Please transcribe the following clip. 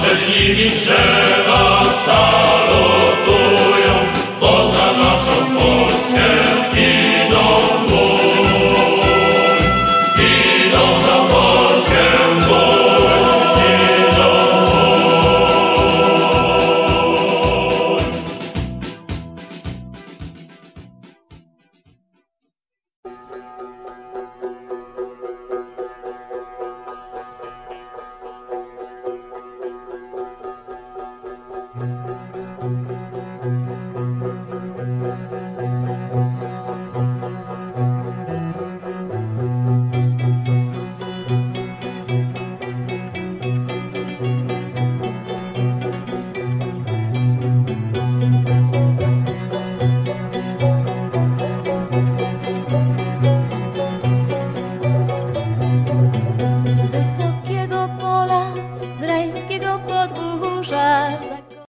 przed nimi drzewa salutują,